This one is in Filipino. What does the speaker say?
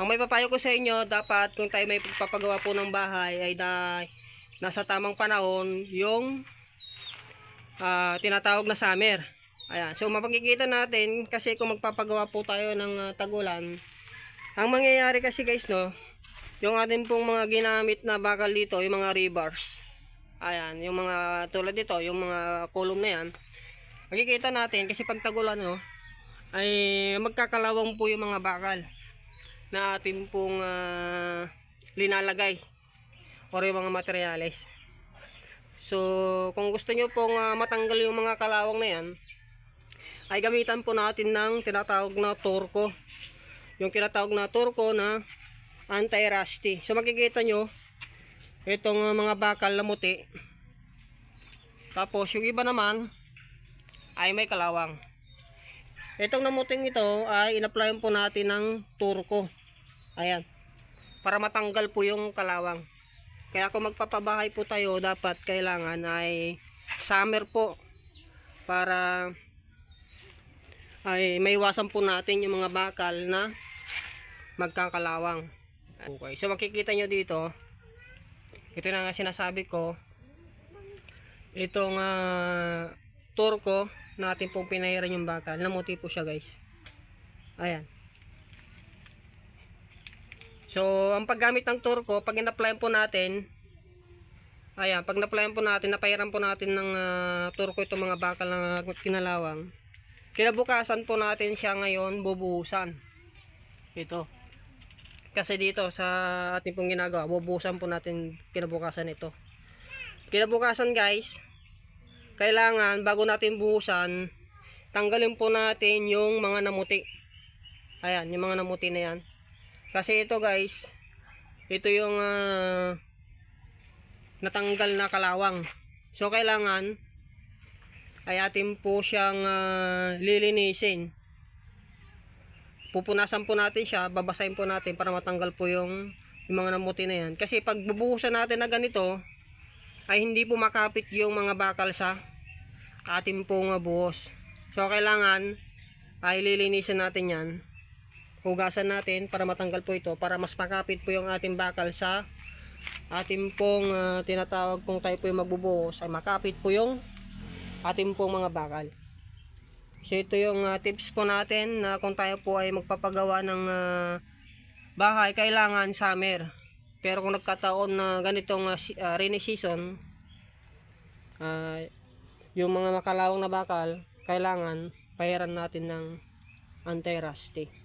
Ang may papayo ko sa inyo, dapat kung tayo may papagawa po ng bahay ay na, nasa tamang panahon yung ah, tinatawag na summer. Ayan. So mapagkikita natin kasi kung magpapagawa po tayo ng ah, tagulan, ang mangyayari kasi guys no, yung ating pong mga ginamit na bakal dito, yung mga rebars. Ayan, yung mga tulad dito, yung mga column na yan. Makikita natin kasi pag tagulan no, ay magkakalawang po yung mga bakal na atin pong ah, linalagay or yung mga materyales. So, kung gusto nyo pong ah, matanggal yung mga kalawang na yan, ay gamitan po natin ng tinatawag na turko. Yung tinatawag na turko na anti-rusty. So, makikita nyo, itong ah, mga bakal na muti. Tapos, yung iba naman, ay may kalawang. Itong namuting ito ay inaplayan po natin ng turko. Ayan. Para matanggal po yung kalawang. Kaya kung magpapabahay po tayo, dapat kailangan ay summer po. Para ay maiwasan po natin yung mga bakal na magkakalawang. Okay. So makikita nyo dito, ito na nga sinasabi ko, itong ah, turko natin pong pinahiran yung bakal. Namuti po siya guys. Ayan. So, ang paggamit ng turko, pag in-applyan po natin, ayan, pag na-applyan po natin, napahiran po natin ng ah, turko itong mga bakal na kinalawang, kinabukasan po natin siya ngayon bubuhusan. Ito. Kasi dito sa ating pong ginagawa, bubuhusan po natin kinabukasan ito. Kinabukasan guys, kailangan bago natin buhusan, tanggalin po natin yung mga namuti. Ayan, yung mga namuti na yan. Kasi ito guys, ito yung ah, natanggal na kalawang. So kailangan ay atin po siyang ah, lilinisin. Pupunasan po natin siya, babasahin po natin para matanggal po yung, yung mga namuti na yan. Kasi pag bubuhusan natin na ganito, ay hindi po makapit yung mga bakal sa ating pong ah, buhos. So kailangan ay lilinisin natin yan. Hugasan natin para matanggal po ito para mas makapit po yung ating bakal sa ating pong ah, tinatawag kung tayo po yung magbubuhos ay makapit po yung ating pong mga bakal. So ito yung ah, tips po natin na kung tayo po ay magpapagawa ng ah, bahay kailangan summer. Pero kung nagkataon na ganitong uh, rainy season, ah, yung mga makalawang na bakal, kailangan pahiran natin ng anti-rusty.